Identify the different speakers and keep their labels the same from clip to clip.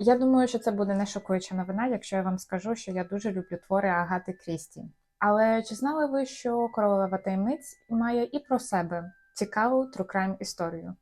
Speaker 1: Я думаю, що це буде не шокуюча новина, якщо я вам скажу, що я дуже люблю твори Агати Крісті. Але чи знали ви, що королева таємниць має і про себе цікаву true crime історію?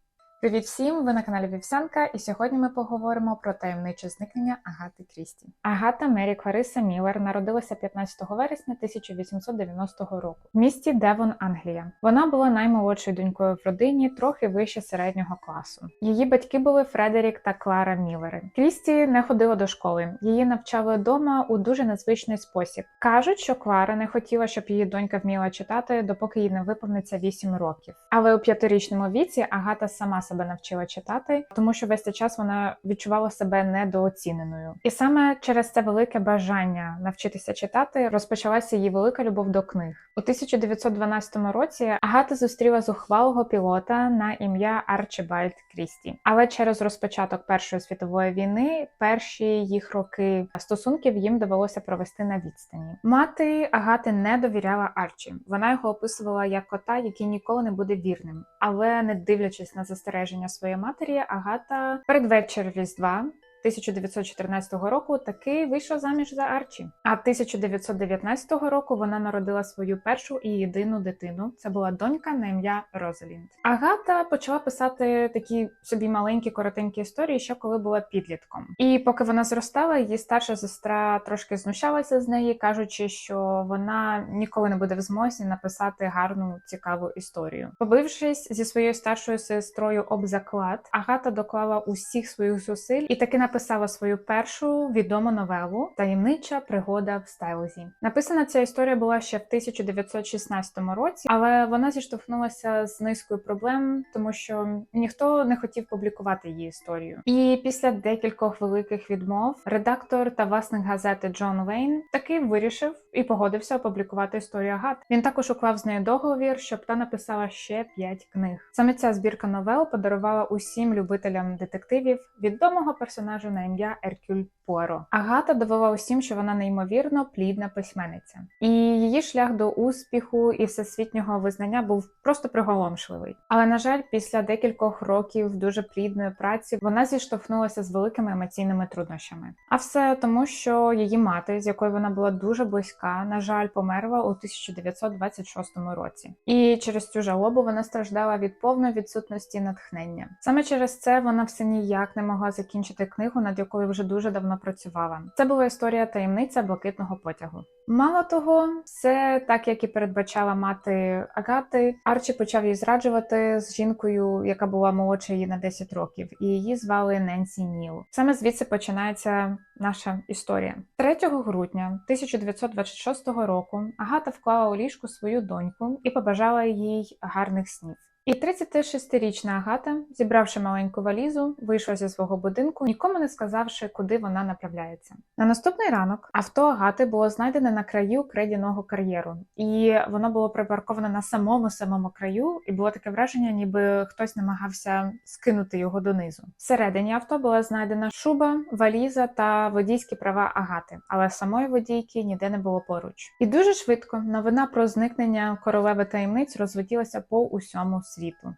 Speaker 1: Привіт всім! Ви на каналі Вівсянка, і сьогодні ми поговоримо про таємниче зникнення Агати Крісті. Агата Мері Клариса Міллер народилася 15 вересня 1890 року в місті Девон, Англія. Вона була наймолодшою донькою в родині, трохи вище середнього класу. Її батьки були Фредерік та Клара Міллери. Крісті не ходила до школи. Її навчали вдома у дуже незвичний спосіб. Кажуть, що Клара не хотіла, щоб її донька вміла читати, допоки їй не виповниться 8 років. Але у п'ятирічному віці Агата сама себе навчила читати, тому що весь цей час вона відчувала себе недооціненою. І саме через це велике бажання навчитися читати розпочалася її велика любов до книг. У 1912 році Агата зустріла зухвалого пілота на ім'я Арчибальд Крісті. Але через розпочаток Першої світової війни перші їх роки стосунків їм довелося провести на відстані. Мати Агати не довіряла Арчі. Вона його описувала як кота, який ніколи не буде вірним. Але не дивлячись на застереження своєї матері, Агата передвечір Різдва 1914 року таки вийшла заміж за Арчі. А 1919 року вона народила свою першу і єдину дитину. Це була донька на ім'я Розалінд. Агата почала писати такі собі маленькі коротенькі історії, ще коли була підлітком. І поки вона зростала, її старша сестра трошки знущалася з неї, кажучи, що вона ніколи не буде в змозі написати гарну цікаву історію. Побившись зі своєю старшою сестрою об заклад, Агата доклала усіх своїх зусиль і таки написала свою першу відому новелу Таємнича пригода в Стайлзі. Написана ця історія була ще в 1916 році, але вона зіштовхнулася з низкою проблем, тому що ніхто не хотів публікувати її історію. І після декількох великих відмов редактор та власник газети Джон Вейн таки вирішив і погодився опублікувати історію Агат. Він також уклав з нею договір, щоб та написала ще п'ять книг. Саме ця збірка новел подарувала усім любителям детективів відомого персонажа на ім'я Еркюль Пуаро. Агата довела усім, що вона неймовірно плідна письменниця, і її шлях до успіху і всесвітнього визнання був просто приголомшливий. Але на жаль, після декількох років дуже плідної праці вона зіштовхнулася з великими емоційними труднощами. А все тому, що її мати, з якою вона була дуже близька, на жаль, померла у 1926 році. І через цю жалобу вона страждала від повної відсутності натхнення. Саме через це вона все ніяк не могла закінчити книгу, над якою вже дуже давно працювала. Це була історія таємниця блакитного потягу. Мало того, все так як і передбачала мати Агати, Арчі почав її зраджувати з жінкою, яка була молодша її на 10 років, і її звали Ненсі Ніл. Саме звідси починається наша історія. 3 грудня 1926 року Агата вклала у ліжку свою доньку і побажала їй гарних снів. І 36-річна Агата, зібравши маленьку валізу, вийшла зі свого будинку, нікому не сказавши, куди вона направляється. На наступний ранок авто Агати було знайдене на краю кредяного кар'єру, і воно було припарковане на самому самому краю, і було таке враження, ніби хтось намагався скинути його донизу. Всередині авто була знайдена шуба, валіза та водійські права Агати, але самої водійки ніде не було поруч. І дуже швидко новина про зникнення королеви таємниць розводілася по усьому.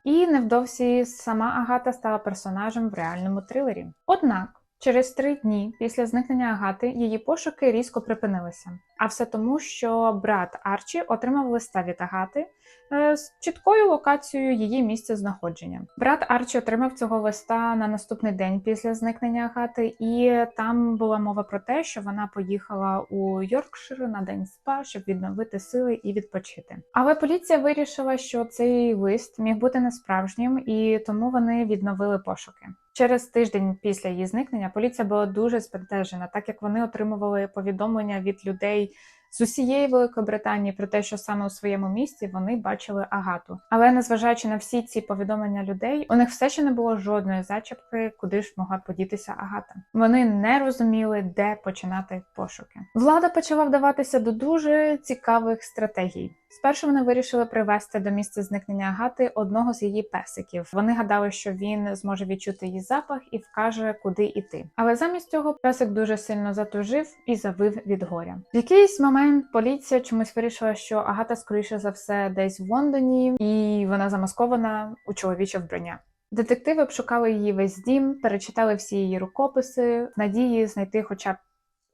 Speaker 1: І невдовзі сама Агата стала персонажем в реальному трилері. Однак. Через три дні після зникнення Агати її пошуки різко припинилися. А все тому, що брат Арчі отримав листа від Агати е, з чіткою локацією її місця знаходження. Брат Арчі отримав цього листа на наступний день після зникнення Агати, і там була мова про те, що вона поїхала у Йоркшир на день спа, щоб відновити сили і відпочити. Але поліція вирішила, що цей лист міг бути несправжнім, і тому вони відновили пошуки. Через тиждень після її зникнення поліція була дуже збентежена, так як вони отримували повідомлення від людей з усієї Великої Британії про те, що саме у своєму місті вони бачили агату. Але незважаючи на всі ці повідомлення людей, у них все ще не було жодної зачіпки, куди ж могла подітися агата. Вони не розуміли, де починати пошуки. Влада почала вдаватися до дуже цікавих стратегій. Спершу вони вирішили привезти до місця зникнення Агати одного з її песиків. Вони гадали, що він зможе відчути її запах і вкаже, куди йти. Але замість цього песик дуже сильно затужив і завив від горя. В якийсь момент поліція чомусь вирішила, що Агата, скоріше за все, десь в Лондоні, і вона замаскована у чоловіче вбрання. Детективи обшукали її весь дім, перечитали всі її рукописи в надії знайти хоча б.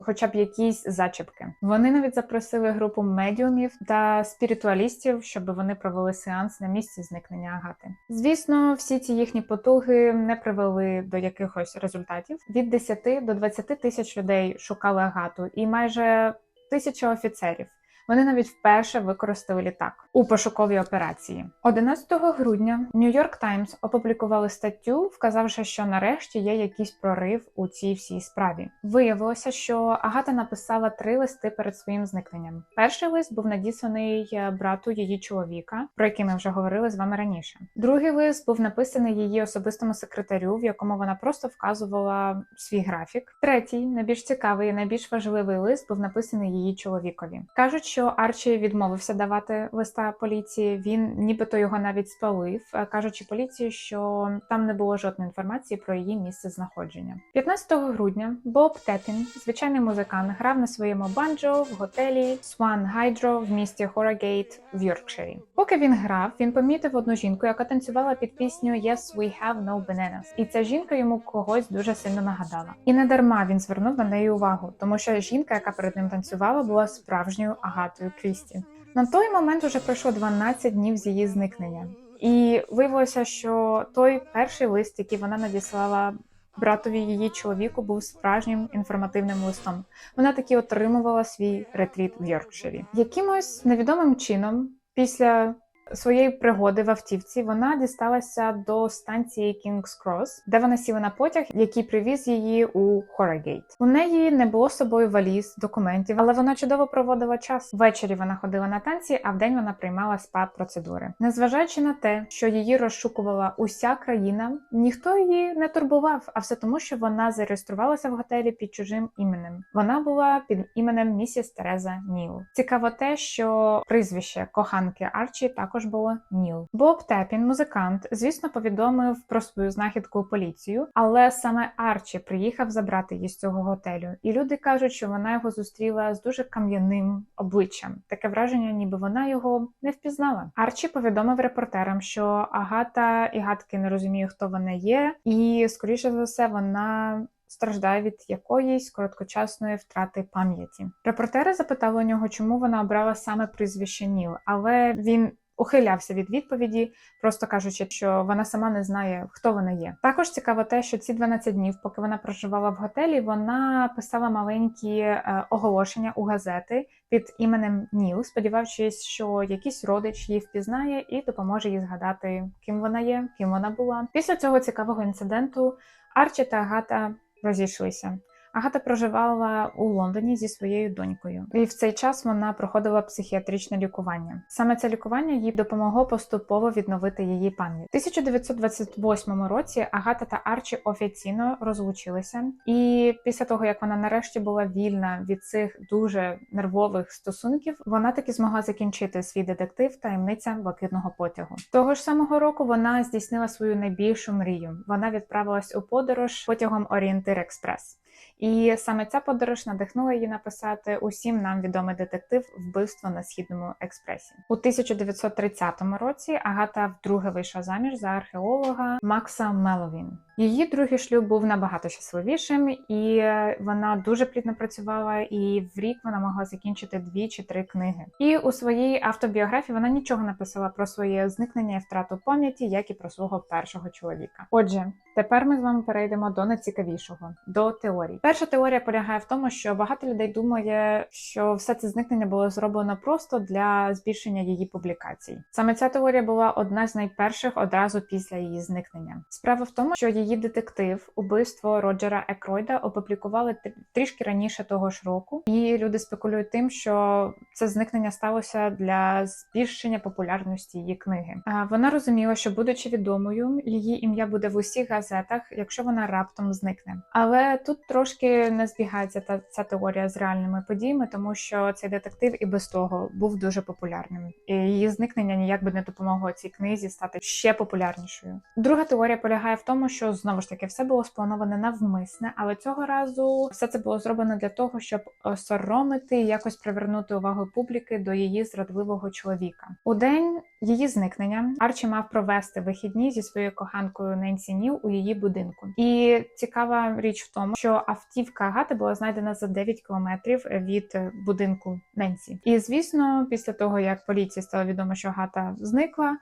Speaker 1: Хоча б якісь зачіпки. Вони навіть запросили групу медіумів та спіритуалістів, щоб вони провели сеанс на місці зникнення Агати. Звісно, всі ці їхні потуги не привели до якихось результатів. Від 10 до 20 тисяч людей шукали Агату, і майже тисяча офіцерів. Вони навіть вперше використали літак у пошуковій операції. 11 грудня Нью-Йорк Таймс опублікували статтю, вказавши, що нарешті є якийсь прорив у цій всій справі. Виявилося, що Агата написала три листи перед своїм зникненням. Перший лист був надісланий е, брату її чоловіка, про який ми вже говорили з вами раніше. Другий лист був написаний її особистому секретарю, в якому вона просто вказувала свій графік. Третій, найбільш цікавий і найбільш важливий лист був написаний її чоловікові. Кажуть, що Арчі відмовився давати листа поліції. Він нібито його навіть спалив, е, кажучи поліції, що там не було жодної інформації про її місце знаходження. 15 грудня Боб Тепін, звичайний музикант, грав на своєму банджо в готелі Swan Hydro в місті Хорагейт в Йоркширі. Поки він грав, він помітив одну жінку, яка танцювала під пісню Yes, we have no bananas. І ця жінка йому когось дуже сильно нагадала. І не дарма він звернув на неї увагу, тому що жінка, яка перед ним танцювала, була справжньою агатою Крісті. На той момент уже пройшло 12 днів з її зникнення, і виявилося, що той перший лист, який вона надіслала братові її чоловіку, був справжнім інформативним листом. Вона таки отримувала свій ретріт в Йоркширі. Якимось невідомим чином, після своєї пригоди в автівці, вона дісталася до станції Кінгс Крос, де вона сіла на потяг, який привіз її у Хорагейт. У неї не було з собою валіз, документів, але вона чудово проводила час. Ввечері вона ходила на танці, а вдень вона приймала спа процедури. Незважаючи на те, що її розшукувала уся країна, ніхто її не турбував, а все тому, що вона зареєструвалася в готелі під чужим іменем. Вона була під іменем місіс Тереза Ніл. Цікаво те, що прізвище коханки Арчі також було Ніл. Боб Тепін, музикант, звісно, повідомив про свою знахідку поліцію, але саме Арчі приїхав забрати її з цього готелю, і люди кажуть, що вона його зустріла з дуже кам'яним обличчям. Таке враження, ніби вона його не впізнала. Арчі повідомив репортерам, що Агата і гадки не розуміє, хто вона є, і скоріше за все вона. Страждає від якоїсь короткочасної втрати пам'яті. Репортери запитали у нього, чому вона обрала саме прізвище Ніл, але він ухилявся від відповіді, просто кажучи, що вона сама не знає, хто вона є. Також цікаво те, що ці 12 днів, поки вона проживала в готелі, вона писала маленькі е, оголошення у газети під іменем Ніл, сподіваючись, що якийсь родич її впізнає і допоможе їй згадати, ким вона є, ким вона була. Після цього цікавого інциденту Арчі та Агата розійшлися. Агата проживала у Лондоні зі своєю донькою, і в цей час вона проходила психіатричне лікування. Саме це лікування їй допомогло поступово відновити її пам'ять. У 1928 році Агата та Арчі офіційно розлучилися, і після того як вона нарешті була вільна від цих дуже нервових стосунків, вона таки змогла закінчити свій детектив таємниця блакитного потягу. Того ж самого року вона здійснила свою найбільшу мрію. Вона відправилась у подорож потягом Орієнтир Експрес. І саме ця подорож надихнула її написати усім нам відомий детектив Вбивство на східному експресі. У 1930 році Агата вдруге вийшла заміж за археолога Макса Меловін. Її другий шлюб був набагато щасливішим, і вона дуже плідно працювала. І в рік вона могла закінчити дві чи три книги. І у своїй автобіографії вона нічого написала про своє зникнення і втрату пам'яті, як і про свого першого чоловіка. Отже, тепер ми з вами перейдемо до найцікавішого до теорій. Перша теорія полягає в тому, що багато людей думає, що все це зникнення було зроблено просто для збільшення її публікацій. Саме ця теорія була одна з найперших одразу після її зникнення. Справа в тому, що її детектив убивство Роджера Екройда опублікували трішки раніше того ж року, і люди спекулюють тим, що це зникнення сталося для збільшення популярності її книги. Вона розуміла, що будучи відомою, її ім'я буде в усіх газетах, якщо вона раптом зникне. Але тут трошки не збігається та ця теорія з реальними подіями, тому що цей детектив і без того був дуже популярним. І Її зникнення ніяк би не допомогло цій книзі стати ще популярнішою. Друга теорія полягає в тому, що знову ж таки все було сплановане навмисне, але цього разу все це було зроблено для того, щоб осоромити і якось привернути увагу публіки до її зрадливого чоловіка. У день її зникнення Арчі мав провести вихідні зі своєю коханкою Ненсі Ніл у її будинку. І цікава річ в тому, що автівка Агати була знайдена за 9 кілометрів від будинку Ненсі. І звісно, після того як поліції стало відомо, що Агата зникла.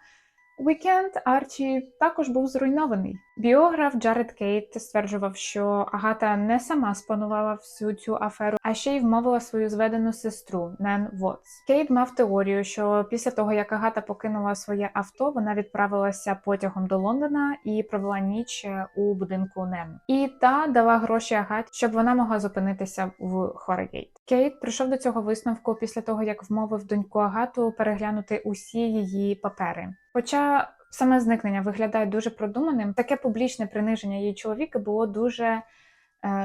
Speaker 1: Уікенд Арчі також був зруйнований. Біограф Джаред Кейт стверджував, що Агата не сама спланувала всю цю аферу, а ще й вмовила свою зведену сестру Нен Вотс. Кейт мав теорію, що після того як Агата покинула своє авто, вона відправилася потягом до Лондона і провела ніч у будинку Нен. І та дала гроші Агаті, щоб вона могла зупинитися в Хорегейт. Кейт прийшов до цього висновку після того, як вмовив доньку Агату переглянути усі її папери. Хоча саме зникнення виглядає дуже продуманим, таке публічне приниження її чоловіка було дуже е,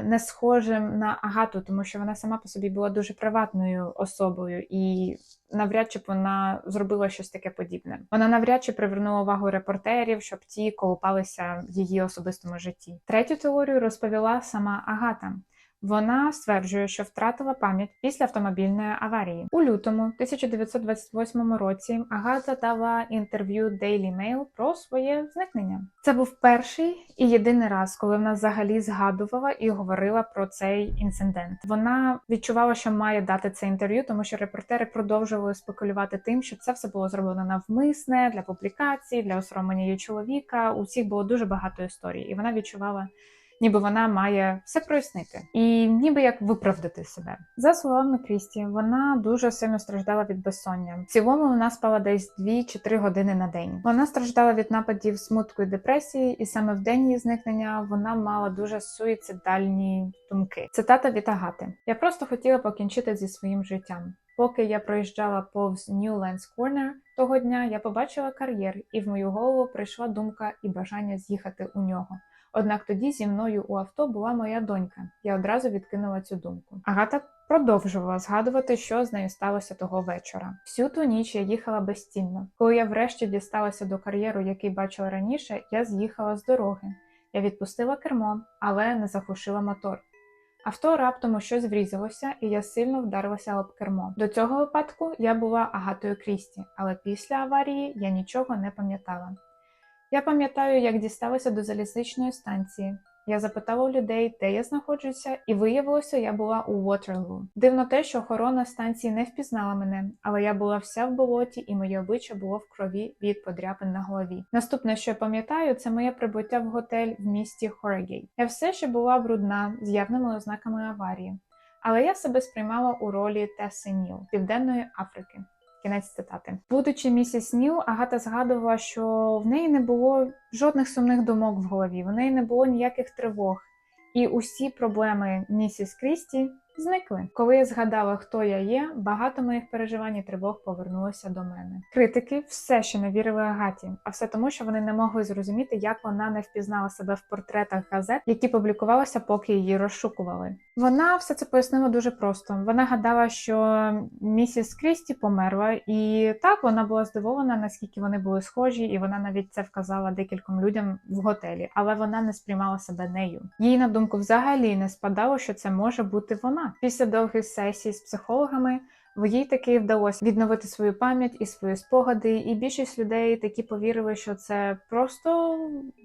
Speaker 1: не схожим на Агату, тому що вона сама по собі була дуже приватною особою, і навряд чи б вона зробила щось таке подібне. Вона навряд чи привернула увагу репортерів, щоб ті колупалися в її особистому житті. Третю теорію розповіла сама Агата. Вона стверджує, що втратила пам'ять після автомобільної аварії. У лютому 1928 році Агата дала інтерв'ю Daily Mail про своє зникнення. Це був перший і єдиний раз, коли вона взагалі згадувала і говорила про цей інцидент. Вона відчувала, що має дати це інтерв'ю, тому що репортери продовжували спекулювати тим, що це все було зроблено навмисне для публікації, для осоромлення її чоловіка. У всіх було дуже багато історій, і вона відчувала ніби вона має все прояснити і ніби як виправдати себе. За словами Крісті, вона дуже сильно страждала від безсоння. В цілому вона спала десь 2 чи 3 години на день. Вона страждала від нападів смутку і депресії, і саме в день її зникнення вона мала дуже суїцидальні думки. Цитата від Агати: Я просто хотіла покінчити зі своїм життям. Поки я проїжджала повз Newlands Corner того дня, я побачила кар'єр, і в мою голову прийшла думка і бажання з'їхати у нього. Однак тоді зі мною у авто була моя донька. Я одразу відкинула цю думку. Агата продовжувала згадувати, що з нею сталося того вечора. Всю ту ніч я їхала безцінно. Коли я врешті дісталася до кар'єру, який бачила раніше, я з'їхала з дороги. Я відпустила кермо, але не заглушила мотор. Авто раптом щось врізалося, і я сильно вдарилася об кермо. До цього випадку я була агатою Крісті, але після аварії я нічого не пам'ятала. Я пам'ятаю, як дісталася до залізничної станції. Я запитала у людей, де я знаходжуся, і виявилося, я була у Вотерлу. Дивно те, що охорона станції не впізнала мене, але я була вся в болоті, і моє обличчя було в крові від подряпин на голові. Наступне, що я пам'ятаю, це моє прибуття в готель в місті Хорегейт. Я все ще була брудна з явними ознаками аварії, але я себе сприймала у ролі Теси Ніл Південної Африки. Кінець цитати. Будучи місіс Ніл, Агата згадувала, що в неї не було жодних сумних думок в голові, в неї не було ніяких тривог. І усі проблеми місіс Крісті зникли. Коли я згадала, хто я є, багато моїх переживань і тривог повернулося до мене. Критики все ще не вірили Агаті, а все тому, що вони не могли зрозуміти, як вона не впізнала себе в портретах газет, які публікувалися, поки її розшукували. Вона все це пояснила дуже просто. Вона гадала, що місіс Крісті померла, і так вона була здивована, наскільки вони були схожі, і вона навіть це вказала декільком людям в готелі, але вона не сприймала себе нею. Їй на думку взагалі не спадало, що це може бути вона. Після довгих сесій з психологами їй таки вдалося відновити свою пам'ять і свої спогади, і більшість людей таки повірили, що це просто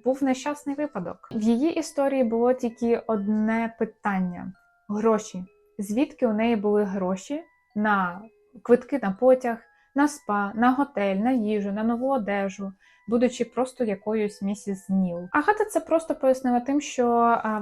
Speaker 1: був нещасний випадок. В її історії було тільки одне питання: гроші. Звідки у неї були гроші на квитки на потяг, на спа, на готель, на їжу, на нову одежу, будучи просто якоюсь місіс Ніл. Агата це просто пояснила тим, що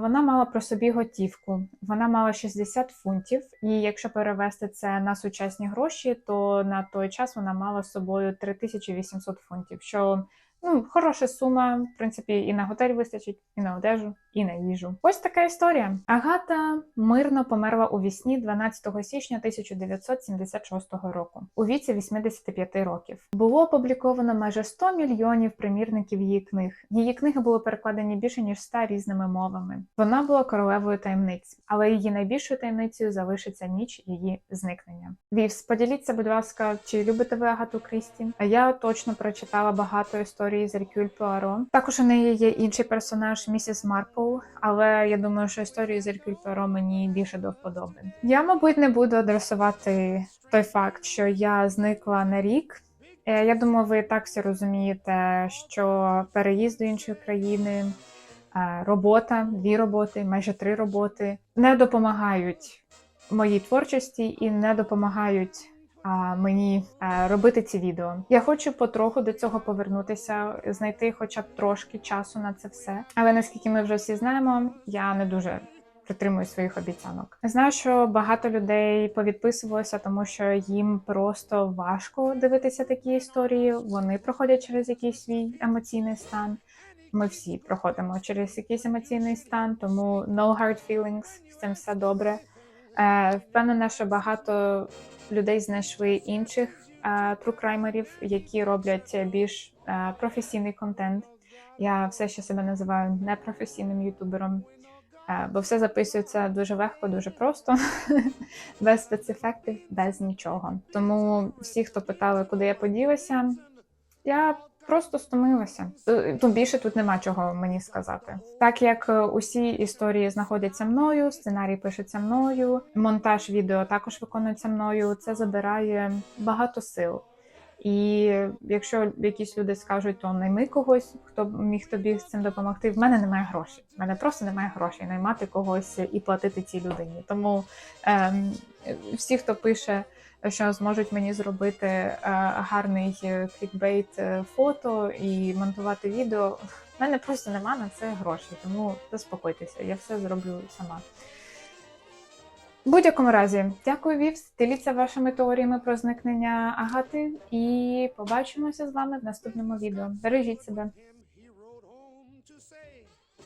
Speaker 1: вона мала про собі готівку. Вона мала 60 фунтів, і якщо перевести це на сучасні гроші, то на той час вона мала з собою 3800 фунтів. що Ну, хороша сума, в принципі, і на готель вистачить, і на одежу, і на їжу. Ось така історія. Агата мирно померла у вісні 12 січня 1976 року, у віці 85 років. Було опубліковано майже 100 мільйонів примірників її книг. Її книги були перекладені більше ніж 100 різними мовами. Вона була королевою таємниць, але її найбільшою таємницею залишиться ніч її зникнення. Вівс, поділіться, будь ласка, чи любите ви Агату Крісті? А я точно прочитала багато історій історії з Еркюль Пуаро. Також у неї є інший персонаж, місіс Марпл, але я думаю, що історії з Еркюль Пуаро мені більше до вподоби. Я, мабуть, не буду адресувати той факт, що я зникла на рік. Е, Я думаю, ви так всі розумієте, що переїзд до іншої країни, е, робота, дві роботи, майже три роботи не допомагають моїй творчості і не допомагають мені е, робити ці відео. Я хочу потроху до цього повернутися, знайти хоча б трошки часу на це все. Але наскільки ми вже всі знаємо, я не дуже. Притримую своїх обіцянок. Знаю, що багато людей повідписувалося, тому що їм просто важко дивитися такі історії. Вони проходять через якийсь свій емоційний стан. Ми всі проходимо через якийсь емоційний стан, тому no hard feelings, з цим все добре. Е, впевнена, що багато людей знайшли інших е, трукраймерів, які роблять більш е, професійний контент. Я все ще себе називаю непрофесійним ютубером, е, бо все записується дуже легко, дуже просто, без спецефектів, без нічого. Тому всі, хто питали, куди я поділася, я просто стомилася. Е, Ну, більше тут нема чого мені сказати. Так як е, усі історії знаходяться мною, сценарій пишеться мною, монтаж відео також виконується мною. Це забирає багато сил. І якщо якісь люди скажуть, то найми когось, хто міг тобі з цим допомогти. В мене немає грошей. В мене просто немає грошей наймати когось і платити цій людині. Тому ем, всі, хто пише, що зможуть мені зробити е, гарний е, клікбейт е, фото і монтувати відео. В мене просто нема на це грошей, тому заспокойтеся, я все зроблю сама. Будь-якому разі, дякую, Вівс. Діліться вашими теоріями про зникнення Агати, і побачимося з вами в наступному відео. Бережіть себе.